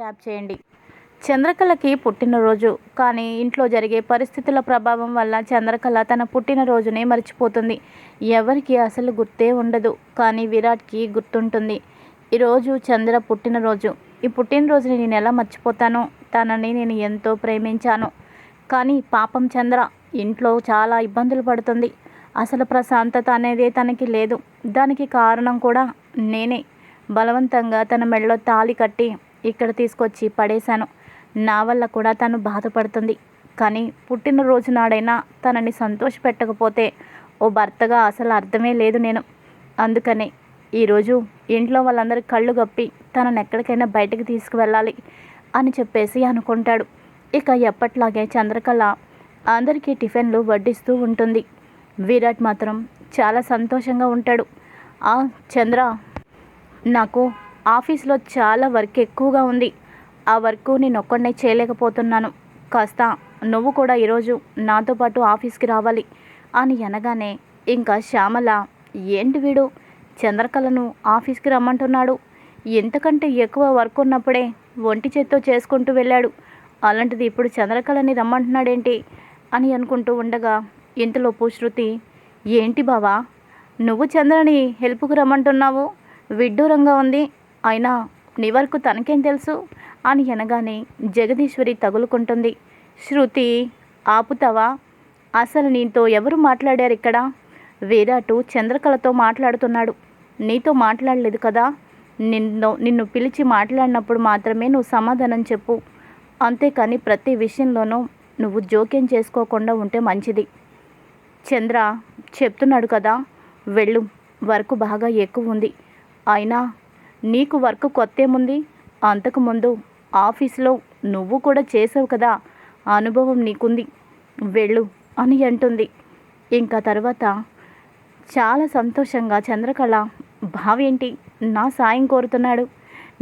Tap చేయండి. చంద్రకళకి పుట్టినరోజు. కానీ ఇంట్లో జరిగే పరిస్థితుల ప్రభావం వల్ల చంద్రకళ తన పుట్టినరోజునే మర్చిపోతుంది. ఎవరికి అసలు గుర్తే ఉండదు. కానీ విరాట్కి గుర్తుంటుంది. ఈరోజు చంద్ర పుట్టినరోజు. ఈ పుట్టినరోజుని నేను ఎలా మర్చిపోతానో తనని నేను ఎంతో ప్రేమించాను. కానీ పాపం చంద్ర ఇంట్లో చాలా ఇబ్బందులు పడుతుంది. అసలు ప్రశాంతత అనేది తనకి లేదు. దానికి కారణం కూడా నేనే. బలవంతంగా తన మెడలో తాళి కట్టి ఇక్కడ తీసుకొచ్చి పడేశాను. నా వల్ల కూడా తను బాధపడుతుంది. కానీ పుట్టినరోజు నాడైనా తనని సంతోషపెట్టకపోతే ఓ భర్తగా అసలు అర్థమే లేదు నేను. అందుకని ఈరోజు ఇంట్లో వాళ్ళందరి కళ్ళు గప్పి తనని ఎక్కడికైనా బయటకు తీసుకువెళ్ళాలి అని చెప్పేసి అనుకుంటాడు. ఇక ఎప్పట్లాగే చంద్రకళ అందరికీ టిఫిన్లు వడ్డిస్తూ ఉంటుంది. విరాట్ మాత్రం చాలా సంతోషంగా ఉంటాడు. ఆ చంద్ర నాకు ఆఫీస్లో చాలా వర్క్ ఎక్కువగా ఉంది. ఆ వర్క్ నేను ఒక్కడనే చేయలేకపోతున్నాను. కాస్త నువ్వు కూడా ఈరోజు నాతో పాటు ఆఫీస్కి రావాలి. అని అనగానే ఇంకా శ్యామల ఏంటి వీడు? చంద్రకళను ఆఫీస్కి రమ్మంటున్నాడు. ఎంతకంటే ఎక్కువ వర్క్ ఉన్నప్పుడే ఒంటి చేత్తో చేసుకుంటూ వెళ్ళాడు. అలాంటిది ఇప్పుడు చంద్రకళని రమ్మంటున్నాడేంటి? అని అనుకుంటూ ఉండగా ఇంతలోపు శృతి ఏంటి బావా? నువ్వు చంద్రని హెల్ప్కు రమ్మంటున్నావు. విడ్డూరంగా ఉంది. అయినా నీ వరకు తనకేం తెలుసు? అని అనగానే జగదీశ్వరి తగులుకుంటుంది. శృతి ఆపుతావా? అసలు నీతో ఎవరు మాట్లాడారు ఇక్కడ? వీరాటు చంద్రకళతో మాట్లాడుతున్నాడు. నీతో మాట్లాడలేదు కదా? నిన్ను నిన్ను పిలిచి మాట్లాడినప్పుడు మాత్రమే నువ్వు సమాధానం చెప్పు. అంతేకాని ప్రతి విషయంలోనూ నువ్వు జోక్యం చేసుకోకుండా ఉంటే మంచిది. చంద్ర చెప్తున్నాడు కదా? వెళ్ళు వర్క్ బాగా ఎక్కువ ఉంది. అయినా నీకు వర్క్ కొత్తేముంది అంతకుముందు ఆఫీస్లో నువ్వు కూడా చేసావు కదా ఆ అనుభవం నీకుంది. వెళ్ళు అని అంటుంది. ఇంకా తర్వాత చాలా సంతోషంగా చంద్రకళ భావేంటి నా సాయం కోరుతున్నాడు.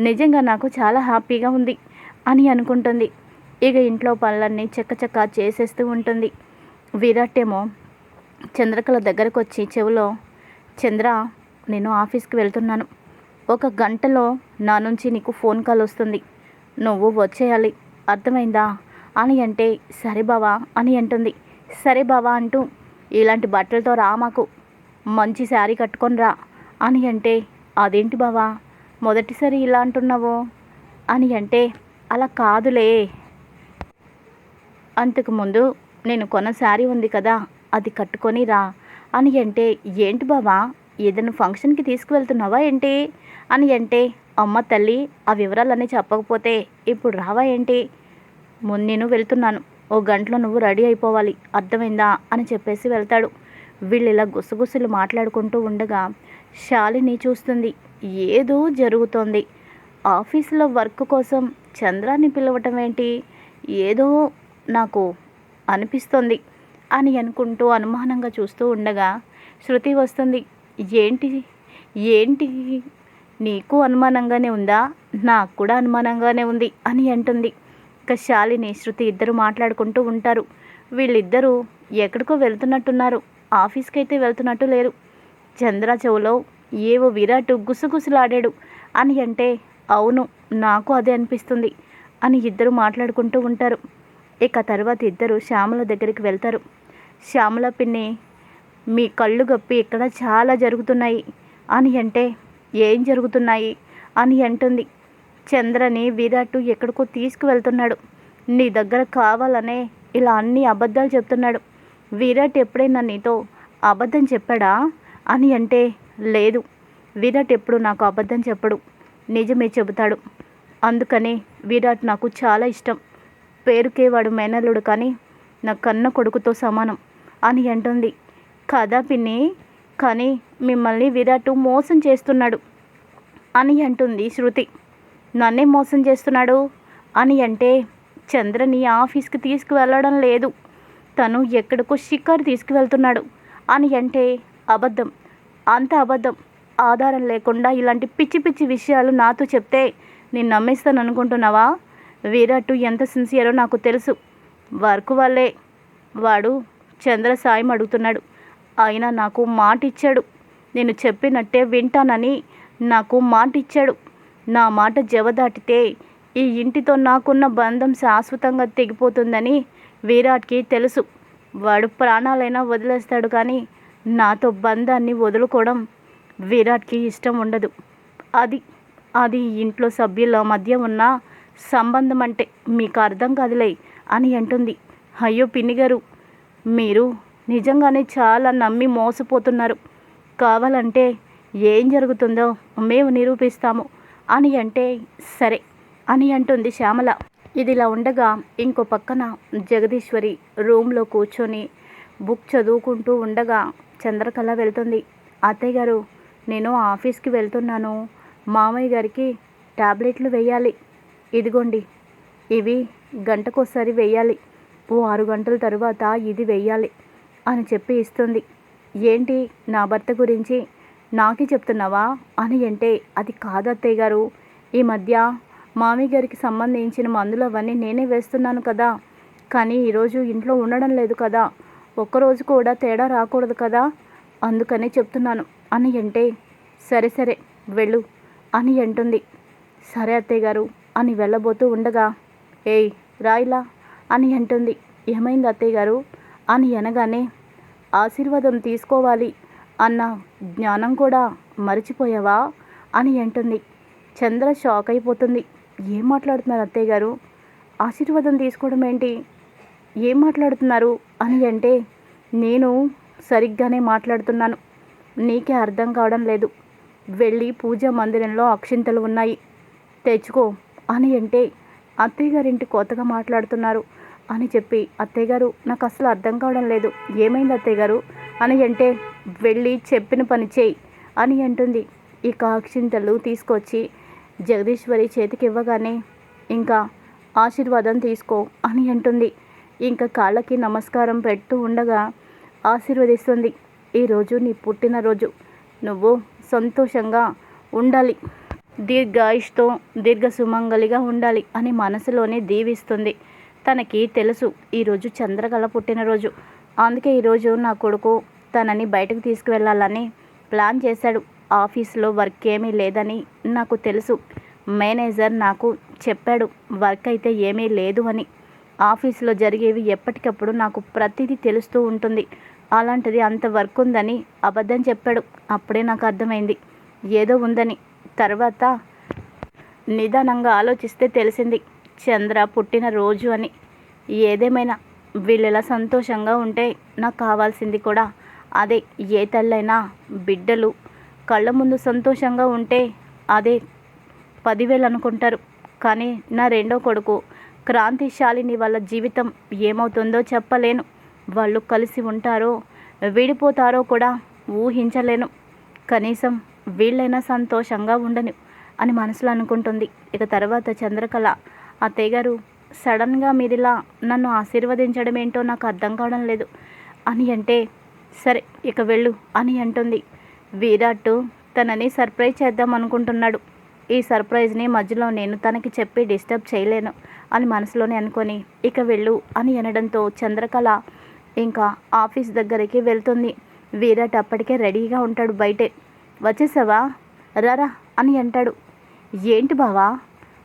నిజంగా నాకు చాలా హ్యాపీగా ఉంది అని అనుకుంటుంది. ఇక ఇంట్లో పనులన్నీ చక్కచక్క చేసేస్తూ ఉంటుంది. విరాట్ ఏమో చంద్రకళ దగ్గరకు వచ్చి చెవిలో చంద్ర నేను ఆఫీస్కి వెళ్తున్నాను. ఒక గంటలో నా నుంచి నీకు ఫోన్ కాల్ వస్తుంది. నువ్వు వచ్చేయాలి. అర్థమైందా? అని అంటే సరే బావా అని అంటుంది. సరే బావా అంటూ ఇలాంటి బట్టలతో రా మాకు. మంచి శారీ కట్టుకొని రా అని అంటే అదేంటి బావా? మొదటిసారి ఇలా అంటున్నావు? అని అంటే అలా కాదులే. అంతకుముందు నేను కొన్న శారీ ఉంది కదా అది కట్టుకొని రా. అని అంటే ఏంటి బావా? ఏదైనా ఫంక్షన్కి తీసుకువెళ్తున్నావా ఏంటి? అని అంటే అమ్మ తల్లి ఆ వివరాలన్నీ చెప్పకపోతే ఇప్పుడు రావా ఏంటి? ముందు నేను వెళ్తున్నాను. ఓ గంటలో నువ్వు రెడీ అయిపోవాలి. అర్థమైందా? అని చెప్పేసి వెళ్తాడు. వీళ్ళు ఇలా గుసగుసలు మాట్లాడుకుంటూ ఉండగా శాలిని చూస్తుంది. ఏదో జరుగుతోంది. ఆఫీసులో వర్క్ కోసం చంద్రాన్ని పిలవటం ఏంటి? ఏదో నాకు అనిపిస్తుంది అని అనుకుంటూ అనుమానంగా చూస్తూ ఉండగా శృతి వస్తుంది. ఏంటి? ఏంటి? నీకు అనుమానంగానే ఉందా? నాకు కూడా అనుమానంగానే ఉంది అని అంటుంది. ఇక శాలిని శృతి ఇద్దరు మాట్లాడుకుంటూ ఉంటారు. వీళ్ళిద్దరూ ఎక్కడికో వెళ్తున్నట్టున్నారు. ఆఫీస్కి అయితే వెళ్తున్నట్టు లేరు. చంద్ర చెవులో ఏవో విరాట్ గుసగుసలాడాడు. అని అంటే అవును నాకు అదే అనిపిస్తుంది అని ఇద్దరు మాట్లాడుకుంటూ ఉంటారు. ఇక తర్వాత ఇద్దరు శ్యామల దగ్గరికి వెళ్తారు. శ్యామల పిన్ని మీ కళ్ళు గప్పి ఇక్కడ చాలా జరుగుతున్నాయి అని అంటే ఏం జరుగుతున్నాయి? అని అంటుంది. చంద్రని విరాట్ ఎక్కడికో తీసుకువెళ్తున్నాడు. నీ దగ్గర కావాలనే ఇలా అన్ని అబద్ధాలు చెప్తున్నాడు. విరాట్ ఎప్పుడైనా నీతో అబద్ధం చెప్పాడా? అని అంటే లేదు. విరాట్ ఎప్పుడు నాకు అబద్ధం చెప్పడు. నిజమే చెబుతాడు. అందుకని విరాట్ నాకు చాలా ఇష్టం. పేరుకే వాడు మేనల్లుడు కానీ నా కన్న కొడుకుతో సమానం అని అంటుంది. కదా పిన్ని కానీ మిమ్మల్ని విరాట్ మోసం చేస్తున్నాడు అని అంటుంది శృతి. నన్నే మోసం చేస్తున్నాడు అని అంటే చంద్రని ఆఫీస్కి తీసుకువెళ్ళడం లేదు. తను ఎక్కడికో షికారు తీసుకువెళ్తున్నాడు అని అంటే అబద్ధం. అంత అబద్ధం. ఆధారం లేకుండా ఇలాంటి పిచ్చి పిచ్చి విషయాలు నాతో చెప్తే నేను నమ్మేస్తాను అనుకుంటున్నావా? విరాట్ ఎంత సిన్సియరో నాకు తెలుసు. వర్క్ వల్లే. వాడు చంద్ర సాయం అడుగుతున్నాడు. ఆయన నాకు మాట ఇచ్చాడు నేను చెప్పినట్టే వింటానని నాకు మాట ఇచ్చాడు నా మాట జవదాటితే ఈ ఇంటితో నాకున్న బంధం శాశ్వతంగా తెగిపోతుందని విరాట్కి తెలుసు. వాడు ప్రాణాలైనా వదిలేస్తాడు కానీ నాతో బంధాన్ని వదులుకోవడం విరాట్కి ఇష్టం ఉండదు. అది అది ఇంట్లో సభ్యుల మధ్య ఉన్న సంబంధం అంటే మీకు అర్థం కాదులే అని అంటుంది. అయ్యో పిన్ని గారు మీరు నిజంగానే చాలా నమ్మి మోసపోతున్నారు. కావాలంటే ఏం జరుగుతుందో మేము నిరూపిస్తాము. అని అంటే సరే అని అంటుంది శ్యామల. ఇదిలా ఉండగా ఇంకో పక్కన జగదీశ్వరి రూమ్లో కూర్చొని బుక్ చదువుకుంటూ ఉండగా చంద్రకళ వెళ్తుంది. అత్తయ్య గారు నేను ఆఫీస్కి వెళ్తున్నాను. మామయ్య గారికి టాబ్లెట్లు వేయాలి. ఇదిగోండి ఇవి గంటకోసారి వేయాలి. ఓ ఆరు గంటల తర్వాత ఇది వెయ్యాలి అని చెప్పి ఇస్తుంది. ఏంటి? నా భర్త గురించి నాకే చెప్తున్నావా? అని అంటే అది కాదు అత్తయ్య గారు. ఈ మధ్య మామి గారికి సంబంధించిన మందులు అవన్నీ నేనే వేస్తున్నాను కదా. కానీ ఈరోజు ఇంట్లో ఉండడం లేదు కదా. ఒక్కరోజు కూడా తేడా రాకూడదు కదా. అందుకనే చెప్తున్నాను. అని అంటే సరే సరే వెళ్ళు అని అంటుంది. సరే అత్తయ్య గారు అని వెళ్ళబోతూ ఉండగా ఏయ్ రాయిలా అని అంటుంది. ఏమైంది అత్తయ్య గారు? అని అనగానే ఆశీర్వాదం తీసుకోవాలి అన్న జ్ఞానం కూడా మర్చిపోయావా? అని అంటుంది. చంద్ర షాక్ అయిపోతుంది. ఏం మాట్లాడుతున్నారు అత్తయ్య గారు? ఆశీర్వాదం తీసుకోవడం ఏంటి? ఏం మాట్లాడుతున్నారు? అని అంటే నేను సరిగ్గానే మాట్లాడుతున్నాను. నీకే అర్థం కావడం లేదు. వెళ్ళి పూజా మందిరంలో అక్షింతలు ఉన్నాయి. తెచ్చుకో అని అంటే అత్తయ్య గారింటి కొత్తగా మాట్లాడుతున్నారు. అని చెప్పి అత్తయ్యగారు నాకు అసలు అర్థం కావడం లేదు. ఏమైంది అత్తయ్యగారు? అని అంటే వెళ్ళి చెప్పిన పని చేయి అని అంటుంది. ఇక అక్షింతలు తీసుకొచ్చి జగదీశ్వరి చేతికి ఇవ్వగానే ఇంకా ఆశీర్వాదం తీసుకో అని అంటుంది. ఇంకా కాళ్ళకి నమస్కారం పెడుతూ ఉండగా ఆశీర్వదిస్తుంది ఈరోజు నీ పుట్టినరోజు. నువ్వు సంతోషంగా ఉండాలి. దీర్ఘాయుష్తో దీర్ఘ సుమంగలిగా ఉండాలి అని మనసులోనే దీవిస్తుంది. తనకి తెలుసు. ఈరోజు చంద్రకళ పుట్టినరోజు అందుకే ఈరోజు నా కొడుకు తనని బయటకు తీసుకువెళ్ళాలని ప్లాన్ చేశాడు. ఆఫీస్లో వర్క్ ఏమీ లేదని నాకు తెలుసు. మేనేజర్ నాకు చెప్పాడు వర్క్ అయితే ఏమీ లేదు అని. ఆఫీస్లో జరిగేవి ఎప్పటికప్పుడు నాకు ప్రతిదీ తెలుస్తూ ఉంటుంది. అలాంటిది అంత వర్క్ ఉందని అబద్ధం చెప్పాడు. అప్పుడే నాకు అర్థమైంది. ఏదో ఉందని. తర్వాత నిదానంగా ఆలోచిస్తే తెలిసింది. చంద్ర పుట్టిన రోజు అని. ఏదేమైనా వీళ్ళెలా సంతోషంగా ఉంటే నాకు కావాల్సింది కూడా అదే. ఏ తల్లైనా బిడ్డలు కళ్ళ ముందు సంతోషంగా ఉంటే అదే పదివేలు అనుకుంటారు. కానీ నా రెండో కొడుకు క్రాంతిశాలిని వాళ్ళ జీవితం ఏమవుతుందో చెప్పలేను. వాళ్ళు కలిసి ఉంటారో విడిపోతారో కూడా ఊహించలేను. కనీసం వీళ్ళైనా సంతోషంగా ఉండను అని మనసులో అనుకుంటుంది. ఇక తర్వాత చంద్రకళ అత్తయ్య గారు సడన్గా మీరిలా నన్ను ఆశీర్వదించడం ఏంటో నాకు అర్థం కావడం లేదు. అని అంటే సరే ఇక వెళ్ళు అని అంటుంది. విరాట్ తనని సర్ప్రైజ్ చేద్దాం అనుకుంటున్నాడు. ఈ సర్ప్రైజ్ని మధ్యలో నేను తనకి చెప్పి డిస్టర్బ్ చేయలేను అని మనసులోనే అనుకొని ఇక వెళ్ళు అని అనడంతో చంద్రకళ ఇంకా ఆఫీస్ దగ్గరికి వెళ్తుంది. విరాట్ అప్పటికే రెడీగా ఉంటాడు బయటే. వచ్చేసావా? రారా అని అంటాడు. ఏంటి బావా?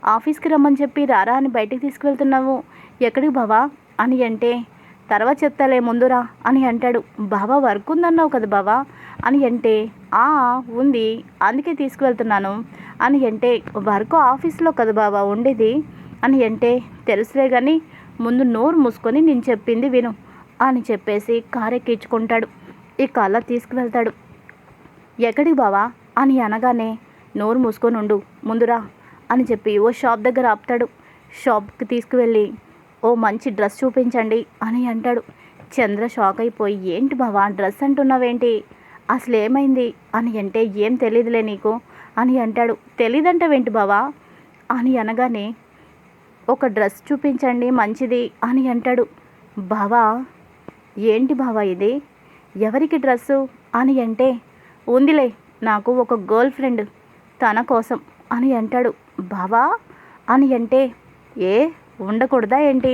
ఆఫీస్కి రమ్మని చెప్పి రారా అని బయటికి తీసుకువెళ్తున్నావు? ఎక్కడికి బావా? అని అంటే తర్వాత చెప్తాలే ముందురా అని అంటాడు. బావా వర్క్ ఉందన్నావు కదా బావా? అని అంటే ఆ ఉంది. అందుకే తీసుకువెళ్తున్నాను. అని అంటే వర్క్ ఆఫీస్లో కదా బావా ఉండేది? అని అంటే తెలుసులే కానీ ముందు నోరు మూసుకొని నేను చెప్పింది విను అని చెప్పేసి కారు ఎక్కించుకుంటాడు ఇక అలా తీసుకువెళ్తాడు. ఎక్కడికి బావా? అని అనగానే నోరు మూసుకొని ఉండు. ముందురా అని చెప్పి ఓ షాప్ దగ్గర ఆపుతాడు. షాప్కి తీసుకువెళ్ళి ఓ మంచి డ్రెస్ చూపించండి అని అంటాడు. చంద్ర షాక్ అయిపోయి ఏంటి బావా డ్రెస్ అంటున్నావేంటి? అసలు ఏమైంది? అని అంటే ఏం తెలియదులే నీకు అని అంటాడు. తెలీదంటావేంటి బావా? అని అనగానే ఒక డ్రెస్ చూపించండి మంచిది అని అంటాడు. బావా ఏంటి బావా ఇది? ఎవరికి డ్రెస్సు? అని అంటే ఉందిలే నాకు ఒక గర్ల్ ఫ్రెండ్ తన కోసం అని అంటాడు. బావా? అని అంటే ఏ ఉండకూడదా ఏంటి?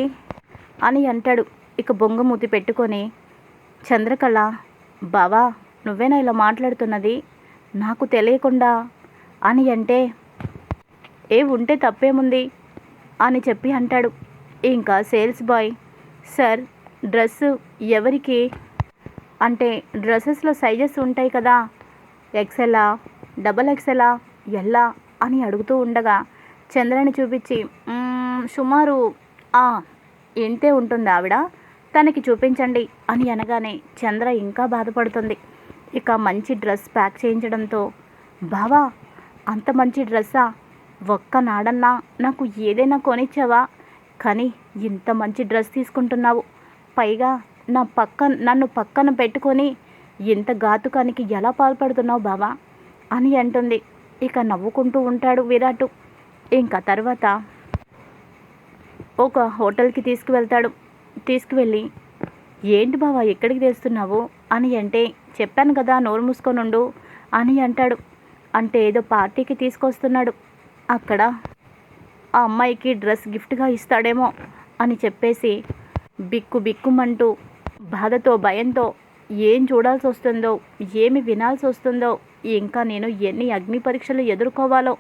అని అంటాడు. ఇక బొంగమూతి పెట్టుకొని చంద్రకళ బావా నువ్వేనా ఇలా మాట్లాడుతున్నది? నాకు తెలియకుండా. అని అంటే ఏ ఉంటే తప్పేముంది? అని చెప్పి అంటాడు. ఇంకా సేల్స్ బాయ్ సార్ డ్రెస్సు ఎవరికి? అంటే డ్రెస్సెస్లో సైజెస్ ఉంటాయి కదా. ఎక్సెలా డబల్ ఎక్సెలా ఎల్లా? అని అడుగుతూ ఉండగా చంద్రని చూపించి సుమారు ఆ, ఎంతే ఉంటుంది ఆవిడ? తనకి చూపించండి అని అనగానే చంద్ర ఇంకా బాధపడుతుంది. ఇక మంచి డ్రెస్ ప్యాక్ చేయించడంతో బావా అంత మంచి డ్రెస్సా? ఒక్క నాడన్నా నాకు ఏదైనా కొనిచ్చావా? కానీ ఇంత మంచి డ్రెస్ తీసుకుంటున్నావు. పైగా నా పక్క నన్ను పక్కన పెట్టుకొని ఇంత ఘాతుకానికి ఎలా పాల్పడుతున్నావు బావా? అని అంటుంది. ఇక నవ్వుకుంటూ ఉంటాడు విరాట్. ఇంకా తర్వాత ఒక హోటల్కి తీసుకువెళ్తాడు. తీసుకువెళ్ళి ఏంటి బావా ఎక్కడికి తెస్తున్నావు? అని అంటే చెప్పాను కదా నోరు మూసుకొనుండు అని అంటాడు. అంటే ఏదో పార్టీకి తీసుకొస్తున్నాడు. అక్కడ ఆ అమ్మాయికి డ్రెస్ గిఫ్ట్గా ఇస్తాడేమో అని చెప్పేసి బిక్కు బిక్కుమంటూ బాధతో భయంతో ఏం చూడాల్సి వస్తుందో ఏమి వినాల్సి వస్తుందో ఇంకా నేను ఎన్ని అగ్ని పరీక్షలు ఎదుర్కోవాలో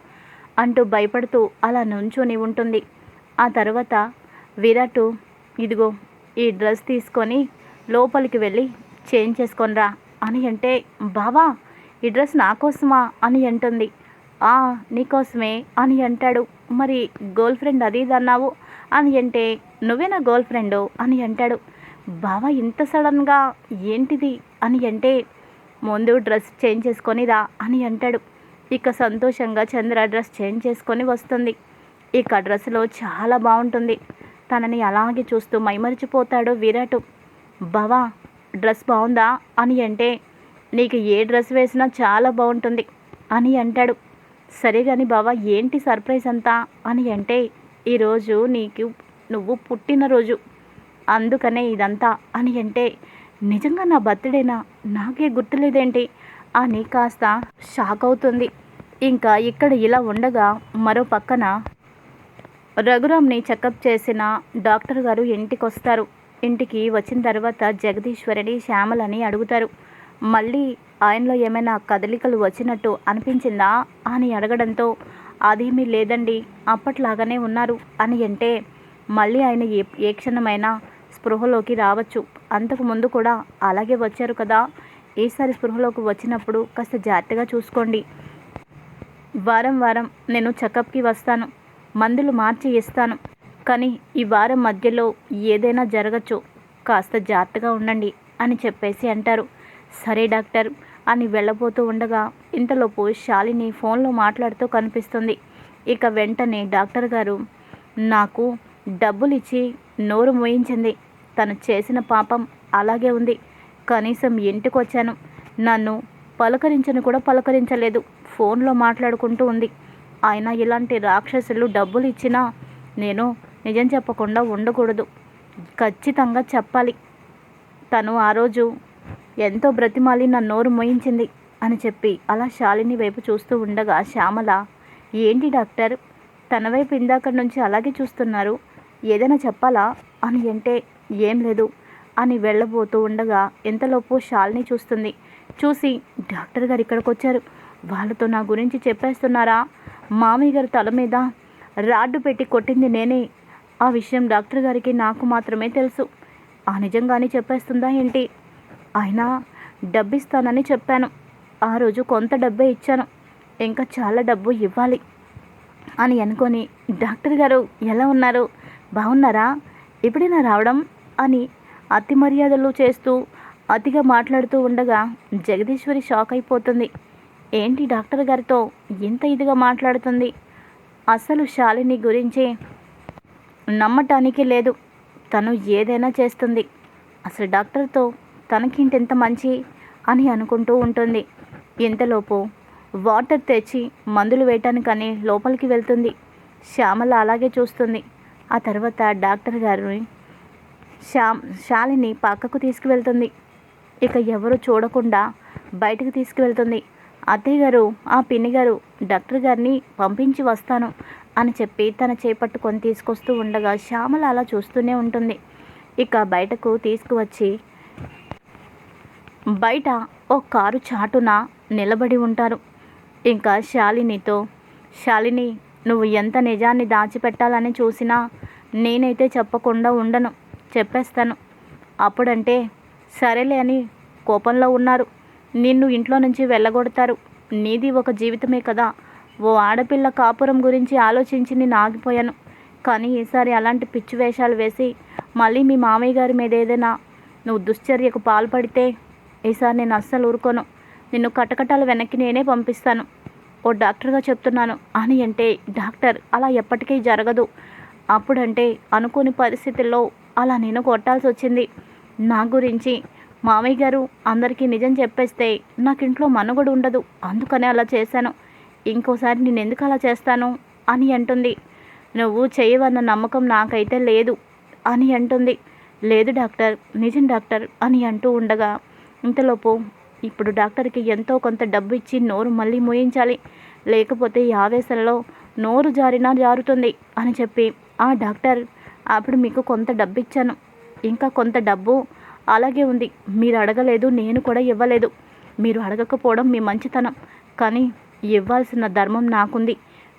అంటూ భయపడుతూ అలా నుంచొని ఉంటుంది. ఆ తర్వాత విరాట్ ఇదిగో ఈ డ్రెస్ తీసుకొని లోపలికి వెళ్ళి చేంజ్ చేసుకొనిరా అని అంటే బావా ఈ డ్రెస్ నా కోసమా? అని అంటుంది. ఆ నీకోసమే అని అంటాడు. మరి గర్ల్ ఫ్రెండ్ అది ఇది అన్నావు? అని అంటే నువ్వే నా గర్ల్ ఫ్రెండు? అని అంటాడు. బావా ఇంత సడన్గా ఏంటిది? అని అంటే ముందు డ్రెస్ చేంజ్ చేసుకొని రా అని అంటాడు. ఇక సంతోషంగా చంద్ర డ్రెస్ చేంజ్ చేసుకొని వస్తుంది. ఇక డ్రెస్లో చాలా బాగుంటుంది. తనని అలాగే చూస్తూ మైమరిచిపోతాడు విరాట్. బావా డ్రెస్ బాగుందా? అని అంటే నీకు ఏ డ్రెస్ వేసినా చాలా బాగుంటుంది అని అంటాడు. సరే కానీ బావా ఏంటి సర్ప్రైజ్ అంతా? అని అంటే ఈరోజు నీకు నువ్వు పుట్టినరోజు. అందుకనే ఇదంతా అని అంటే నిజంగా నా బర్త్డేనా? నాకే గుర్తులేదేంటి? అని కాస్త షాక్ అవుతుంది. ఇంకా ఇక్కడ ఇలా ఉండగా మరో పక్కన రఘురామ్ని చెకప్ చేసిన డాక్టర్ గారు ఇంటికి వస్తారు ఇంటికి వచ్చిన తర్వాత జగదీశ్వరిని శ్యామలని అడుగుతారు. మళ్ళీ ఆయనలో ఏమైనా కదలికలు వచ్చినట్టు అనిపించిందా అని అడగడంతో అదేమీ లేదండి అప్పట్లాగానే ఉన్నారు అని అంటే మళ్ళీ ఆయన ఏ ఏ క్షణమైనా స్పృహలోకి రావచ్చు. అంతకు ముందు కూడా అలాగే వచ్చారు కదా. ఈసారి స్పృహలోకి వచ్చినప్పుడు కాస్త జాగ్రత్తగా చూసుకోండి. వారం వారం నేను చెకప్కి వస్తాను. మందులు మార్చి ఇస్తాను. కానీ ఈ వారం మధ్యలో ఏదైనా జరగచ్చు. కాస్త జాగ్రత్తగా ఉండండి అని చెప్పేసి అంటారు. సరే డాక్టర్ అని వెళ్ళబోతూ ఉండగా ఇంతలోపు శాలిని ఫోన్లో మాట్లాడుతూ కనిపిస్తుంది. ఇక వెంటనే డాక్టర్ గారు నాకు డబ్బులిచ్చి నోరు మోయించింది. తను చేసిన పాపం అలాగే ఉంది. కనీసం ఇంటికి వచ్చాను నన్ను పలకరించను కూడా పలకరించలేదు. ఫోన్లో మాట్లాడుకుంటూ ఉంది. ఆయన ఇలాంటి రాక్షసులు డబ్బులు ఇచ్చినా నేను నిజం చెప్పకుండా ఉండకూడదు. ఖచ్చితంగా చెప్పాలి. తను ఆ రోజు ఎంతో బ్రతిమాలి నా నోరు మోయించింది అని చెప్పి అలా శాలిని వైపు చూస్తూ ఉండగా శ్యామల ఏంటి డాక్టర్? తన వైపు ఇందాక నుంచి అలాగే చూస్తున్నారు. ఏదైనా చెప్పాలా? అని అంటే ఏం లేదు అని వెళ్ళబోతూ ఉండగా ఎంతలోపు షాల్ని చూస్తుంది. చూసి డాక్టర్ గారు ఇక్కడికి వచ్చారు వాళ్ళతో నా గురించి చెప్పేస్తున్నారా? మామయ్య గారి తల మీద రాడ్డు పెట్టి కొట్టింది నేనే. ఆ విషయం డాక్టర్ గారికి నాకు మాత్రమే తెలుసు. ఆ నిజంగానే చెప్పేస్తుందా ఏంటి? అయినా డబ్బిస్తానని చెప్పాను. ఆ రోజు కొంత డబ్బే ఇచ్చాను. ఇంకా చాలా డబ్బు ఇవ్వాలి అని అనుకొని డాక్టర్ గారు ఎలా ఉన్నారు? బాగున్నారా? ఎప్పుడైనా రావడం అని అతి మర్యాదలు చేస్తూ అతిగా మాట్లాడుతూ ఉండగా జగదీశ్వరి షాక్ అయిపోతుంది. ఏంటి డాక్టర్ గారితో ఇంత ఇదిగా మాట్లాడుతుంది? అసలు శాలిని గురించి నమ్మటానికి లేదు. తను ఏదైనా చేస్తుంది. అసలు డాక్టర్తో తనకింటెంత మంచి అని అనుకుంటూ ఉంటుంది. ఇంతలోపు వాటర్ తెచ్చి మందులు వేయటానికని లోపలికి వెళ్తుంది. శ్యామల అలాగే చూస్తుంది. ఆ తర్వాత డాక్టర్ గారిని శ్యామ్ శాలిని పక్కకు తీసుకువెళ్తుంది. ఇక ఎవరు చూడకుండా బయటకు తీసుకువెళ్తుంది. అత్తయ్య గారు ఆ పిన్ని గారు డాక్టర్ గారిని పంపించి వస్తాను అని చెప్పి తన చేపట్టుకొని తీసుకొస్తూ ఉండగా శ్యామల అలా చూస్తూనే ఉంటుంది. ఇక బయటకు తీసుకువచ్చి బయట ఓ కారు చాటున నిలబడి ఉంటారు. ఇంకా శాలినితో శాలిని నువ్వు ఎంత నిజాన్ని దాచిపెట్టాలని చూసినా నేనైతే చెప్పకుండా ఉండను. చెప్పేస్తాను. అప్పుడంటే సరేలే అని కోపంలో ఉన్నారు. నిన్ను ఇంట్లో నుంచి వెళ్ళగొడతారు. నీది ఒక జీవితమే కదా. ఓ ఆడపిల్ల కాపురం గురించి ఆలోచించి నేను ఆగిపోయాను. కానీ ఈసారి అలాంటి పిచ్చి వేషాలు వేసి మళ్ళీ మీ మామయ్య గారి మీద ఏదైనా నువ్వు దుశ్చర్యకు పాల్పడితే ఈసారి నేను అస్సలు ఊరుకోను. నిన్ను కటకటాలు వెనక్కి నేనే పంపిస్తాను. ఓ డాక్టర్గా చెప్తున్నాను. అని అంటే డాక్టర్ అలా ఎప్పటికీ జరగదు. అప్పుడంటే అనుకోని పరిస్థితుల్లో అలా నేను కొట్టాల్సి వచ్చింది నా గురించి మామయ్య గారు అందరికీ నిజం చెప్పేస్తే నాకు ఇంట్లో మనుగడ ఉండదు. అందుకనే అలా చేశాను. ఇంకోసారి నేను ఎందుకు అలా చేస్తాను? అని అంటుంది. నువ్వు చేయవన్న నమ్మకం నాకైతే లేదు అని అంటుంది. లేదు డాక్టర్ నిజం డాక్టర్ అని అంటూ ఉండగా ఇంతలోపు ఇప్పుడు డాక్టర్కి ఎంతో కొంత డబ్బు ఇచ్చి నోరు మళ్ళీ మోయించాలి. లేకపోతే ఈ ఆవేశంలో నోరు జారినా జారుతుంది అని చెప్పి ఆ డాక్టర్ అప్పుడు మీకు కొంత డబ్బు ఇచ్చాను ఇంకా కొంత డబ్బు అలాగే ఉంది. మీరు అడగలేదు నేను కూడా ఇవ్వలేదు. మీరు అడగకపోవడం మీ మంచితనం. కానీ ఇవ్వాల్సిన ధర్మం నాకుంది.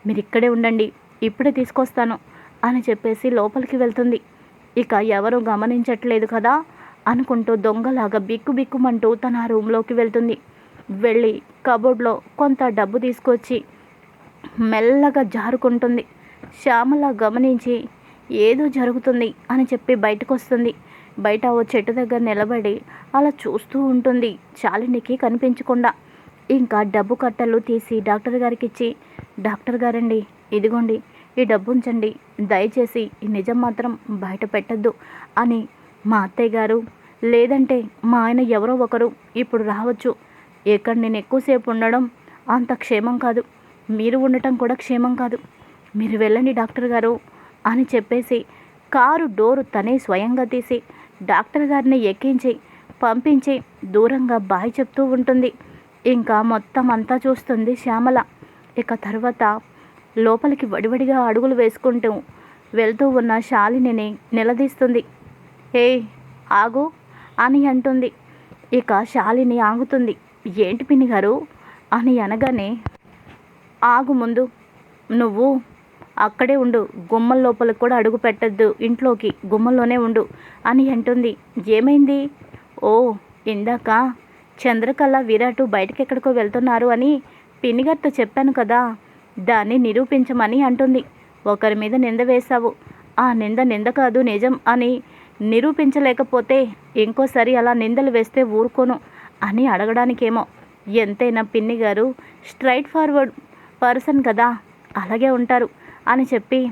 మీరు ఇక్కడే ఉండండి ఇప్పుడే తీసుకొస్తాను అని చెప్పేసి లోపలికి వెళ్తుంది. ఇక ఎవరు గమనించట్లేదు కదా అనుకుంటూ దొంగలాగా బిక్కు బిక్కుమంటూ తన రూమ్లోకి వెళ్తుంది. వెళ్ళి కబోర్డ్లో కొంత డబ్బు తీసుకొచ్చి మెల్లగా జారుకుంటుంది. శ్యామల గమనించి ఏదో జరుగుతుంది అని చెప్పి బయటకు వస్తుంది బయట ఓ చెట్టు దగ్గర నిలబడి అలా చూస్తూ ఉంటుంది శాలినికి కనిపించకుండా. ఇంకా డబ్బు కట్టలు తీసి డాక్టర్ గారికి ఇచ్చి డాక్టర్ గారండి ఇదిగోండి ఈ డబ్బు ఉంచండి దయచేసి ఈ నిజం మాత్రం బయట పెట్టద్దు అని మా అత్తయ్య గారు లేదంటే మా ఆయన ఎవరో ఒకరు ఇప్పుడు రావచ్చు. ఇక్కడ నేను ఎక్కువసేపు ఉండడం అంత క్షేమం కాదు. మీరు ఉండటం కూడా క్షేమం కాదు. మీరు వెళ్ళండి డాక్టర్ గారు అని చెప్పేసి కారు డోరు తనే స్వయంగా తీసి డాక్టర్ గారిని ఎక్కించి పంపించి దూరంగా బాయ్ చెప్తూ ఉంటుంది. ఇంకా మొత్తం అంతా చూస్తుంది శ్యామల. ఇక తర్వాత లోపలికి వడివడిగా అడుగులు వేసుకుంటూ వెళ్తూ ఉన్న శాలినిని నిలదీస్తుంది. ఏ ఆగు అని అంటుంది. ఇక శాలిని ఆగుతుంది. ఏంటి పిన్ని గారు? అని అనగానే ఆగు ముందు నువ్వు అక్కడే ఉండు గుమ్మం లోపలికి కూడా అడుగు పెట్టద్దు ఇంట్లోకి గుమ్మంలోనే ఉండు అని అంటుంది. ఏమైంది? ఓ ఇందాక చంద్రకళ విరాటు బయటకు ఎక్కడికో వెళ్తున్నారు అని పినిగర్తో చెప్పాను కదా దాన్ని నిరూపించమని అంటుంది. ఒకరి మీద నింద వేశావు. ఆ నింద నింద కాదు నిజం అని నిరూపించలేకపోతే ఇంకోసారి అలా నిందలు వేస్తే ఊరుకోను అని అడగడానికేమో. ఎంతైనా పిన్ని గారు స్ట్రైట్ ఫార్వర్డ్ పర్సన్ కదా అలాగే ఉంటారు. అని చెప్పి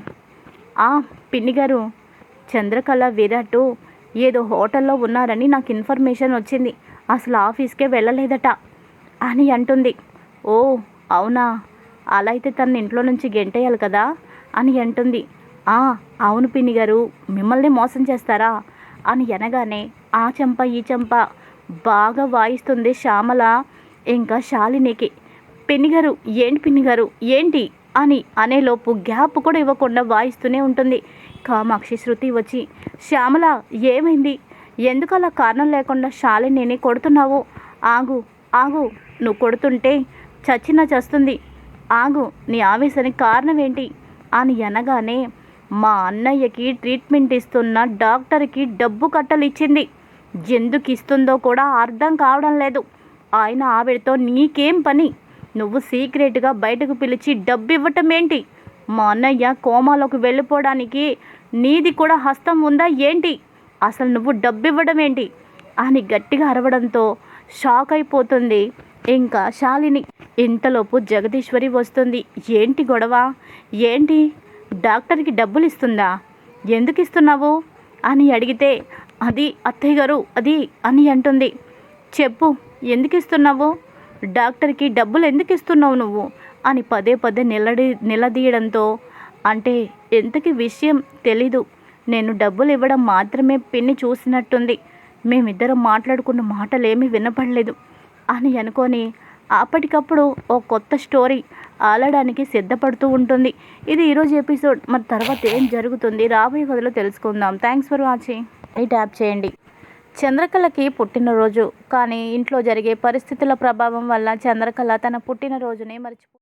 ఆ పిన్ని గారు చంద్రకళ విరాట్ ఏదో హోటల్లో ఉన్నారని నాకు ఇన్ఫర్మేషన్ వచ్చింది. అసలు ఆఫీస్కే వెళ్ళలేదట అని అంటుంది. ఓ అవునా? అలా అయితే తన ఇంట్లో నుంచి గెంటేయాలి కదా అని అంటుంది. ఆ అవును పిన్ని గారు మిమ్మల్ని మోసం చేస్తారా? అని అనగానే ఆ చెంప ఈ చెంప బాగా వాయిస్తుంది శ్యామల ఇంకా శాలినికి. పిన్ని గారు ఏంటి పిన్నిగారు ఏంటి? అని అనేలోపు గ్యాప్ కూడా ఇవ్వకుండా వాయిస్తూనే ఉంటుంది. కామాక్షి శృతి వచ్చి శ్యామల ఏమైంది? ఎందుకు అలా కారణం లేకుండా శాలినిని కొడుతున్నావు? ఆగు ఆగు నువ్వు కొడుతుంటే చచ్చినా చస్తుంది. ఆగు నీ ఆవేశానికి కారణం ఏంటి? అని అనగానే మా అన్నయ్యకి ట్రీట్మెంట్ ఇస్తున్న డాక్టర్కి డబ్బు కట్టలు ఇచ్చింది ఎందుకు ఇస్తుందో కూడా అర్థం కావడం లేదు. ఆయన ఆవిడతో నీకేం పని? నువ్వు సీక్రెట్గా బయటకు పిలిచి డబ్బు ఇవ్వటం ఏంటి మా అన్నయ్య కోమాలోకి వెళ్ళిపోవడానికి నీది కూడా హస్తం ఉందా ఏంటి? అసలు నువ్వు డబ్బు ఇవ్వడం ఏంటి అని గట్టిగా అరవడంతో షాక్ అయిపోతుంది. ఇంకా శాలిని ఇంతలోపు జగదీశ్వరి వస్తుంది. ఏంటి గొడవ? ఏంటి? డాక్టర్కి డబ్బులు ఇస్తుందా ఎందుకు ఇస్తున్నావు అని అడిగితే అది అత్తయ్య గారు అది అని అంటుంది. చెప్పు ఎందుకు ఇస్తున్నావు డాక్టర్కి డబ్బులు ఎందుకు ఇస్తున్నావు నువ్వు? అని పదే పదే నిలడి నిలదీయడంతో అంటే ఎంతకి విషయం తెలీదు. నేను డబ్బులు ఇవ్వడం మాత్రమే పిన్ని చూసినట్టుంది. మేమిద్దరం మాట్లాడుకున్న మాటలేమీ వినపడలేదు. అని అనుకొని అప్పటికప్పుడు ఓ కొత్త స్టోరీ ఆలడానికి సిద్ధపడుతూ ఉంటుంది. ఇది ఈరోజు ఎపిసోడ్. మరి తర్వాత ఏం జరుగుతుంది? రాబోయే కథలో తెలుసుకుందాం. Thanks for watching. ఈ ట్యాప్ చేయండి. చంద్రకళకి పుట్టినరోజు. కానీ ఇంట్లో జరిగే పరిస్థితుల ప్రభావం వల్ల చంద్రకళ తన పుట్టినరోజుని మర్చిపో